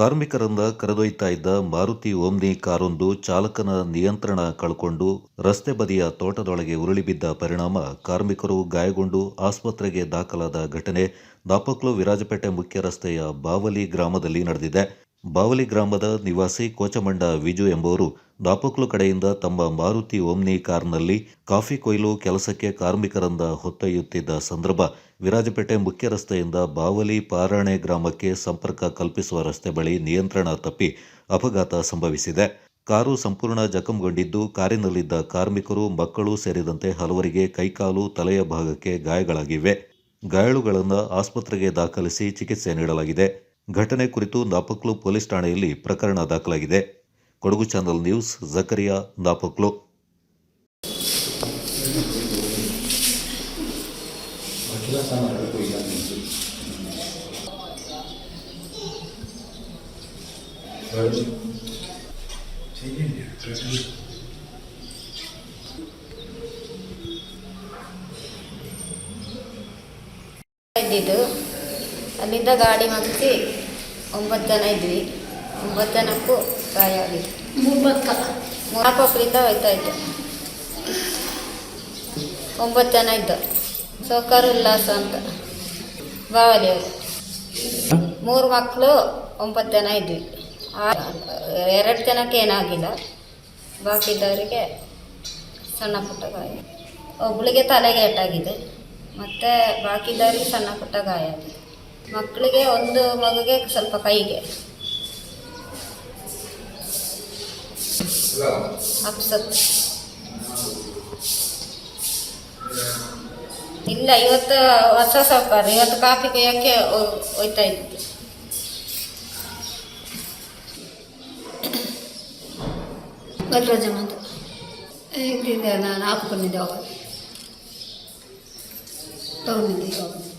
ಕಾರ್ಮಿಕರನ್ನ ಕರೆದೊಯ್ತಾ ಇದ್ದ ಮಾರುತಿ ಓಮ್ನಿ ಕಾರೊಂದು ಚಾಲಕನ ನಿಯಂತ್ರಣ ಕಳ್ಕೊಂಡು ರಸ್ತೆ ಬದಿಯ ತೋಟದೊಳಗೆ ಉರುಳಿಬಿದ್ದ ಪರಿಣಾಮ ಕಾರ್ಮಿಕರು ಗಾಯಗೊಂಡು ಆಸ್ಪತ್ರೆಗೆ ದಾಖಲಾದ ಘಟನೆ ದಾಪಕ್ಲು ವಿರಾಜಪೇಟೆ ಮುಖ್ಯ ರಸ್ತೆಯ ಬಾವಲಿ ಗ್ರಾಮದಲ್ಲಿ ನಡೆದಿದೆ. ಬಾವಲಿ ಗ್ರಾಮದ ನಿವಾಸಿ ಕೋಚಮಂಡ ವಿಜು ಎಂಬುವರು ದಾಪಕ್ಲು ಕಡೆಯಿಂದ ತಮ್ಮ ಮಾರುತಿ ಓಮ್ನಿ ಕಾರ್ನಲ್ಲಿ ಕಾಫಿ ಕೊಯ್ಲು ಕೆಲಸಕ್ಕೆ ಕಾರ್ಮಿಕರಂದ ಹೊತ್ತೊಯ್ಯುತ್ತಿದ್ದ ಸಂದರ್ಭ ವಿರಾಜಪೇಟೆ ಮುಖ್ಯ ರಸ್ತೆಯಿಂದ ಬಾವಲಿ ಪಾರಾಣೆ ಗ್ರಾಮಕ್ಕೆ ಸಂಪರ್ಕ ಕಲ್ಪಿಸುವ ರಸ್ತೆ ಬಳಿ ನಿಯಂತ್ರಣ ತಪ್ಪಿ ಅಪಘಾತ ಸಂಭವಿಸಿದೆ. ಕಾರು ಸಂಪೂರ್ಣ ಜಖಂಗೊಂಡಿದ್ದು ಕಾರಿನಲ್ಲಿದ್ದ ಕಾರ್ಮಿಕರು, ಮಕ್ಕಳು ಸೇರಿದಂತೆ ಹಲವರಿಗೆ ಕೈಕಾಲು, ತಲೆಯ ಭಾಗಕ್ಕೆ ಗಾಯಗಳಾಗಿವೆ. ಗಾಯಾಳುಗಳನ್ನು ಆಸ್ಪತ್ರೆಗೆ ದಾಖಲಿಸಿ ಚಿಕಿತ್ಸೆ ನೀಡಲಾಗಿದೆ. ಘಟನೆ ಕುರಿತು ನಾಪಕ್ಲು ಪೊಲೀಸ್ ಠಾಣೆಯಲ್ಲಿ ಪ್ರಕರಣ ದಾಖಲಾಗಿದೆ. Kodagu channel news, Zakariya, Napoklu. ಅಲ್ಲಿಂದ ಗಾಡಿ ಮಗಿಸಿ ಒಂಬತ್ತು ಜನ ಇದ್ವಿ. ಒಂಬತ್ತು ಜನಕ್ಕೂ ಗಾಯ ಆಗಿದೆ ಮೂರ್ಬಕ್ಕ ನಾಲ್ಕರಿಂದ ಹೋಯ್ತಾ ಇದ್ದೆ. ಒಂಬತ್ತು ಜನ ಇದ್ದ ಸೌಕರ್ ಉಲ್ಲಾಸ ಅಂತ. ಬಾವಲಿ ಮೂರು ಮಕ್ಕಳು ಒಂಬತ್ತು ಜನ ಇದ್ವಿ. ಆ- ಎರಡು ಜನಕ್ಕೆ ಏನಾಗಿಲ್ಲ. ಬಾಕಿ ಇದ್ದವರಿಗೆ ಸಣ್ಣ ಪುಟ್ಟ ಗಾಯ. ಒಬ್ಬಳಿಗೆ ತಲೆಗೆ ಏಟಾಗಿದೆ. ಮತ್ತು ಬಾಕಿ ಇದ್ದವರಿಗೆ ಸಣ್ಣ ಪುಟ್ಟ ಗಾಯ ಆಗಿದೆ. ಮಕ್ಕಳಿಗೆ ಒಂದು ಮಗುಗೆ ಸ್ವಲ್ಪ ಕೈಗೆ. ಅಪ್ಸತ್. ಇಲ್ಲ ಇವತ್ತು ಹೊಸ ಸಾವುಕಾರ ಇವತ್ತು ಕಾಫಿ ಕುಯ್ಯೋಕ್ಕೆ ಹೋಯ್ತಾ ಇತ್ತು ಬಲರಾಜಮ್ಮ ಮಂತು. ಇಲ್ಲಿಂದ ನಾನು ಹಾಕ್ಕೊಂಡಿದ್ದೆ ಅವಾಗ? ತಗೊಂಡಿದ್ದೆ ಇವಾಗ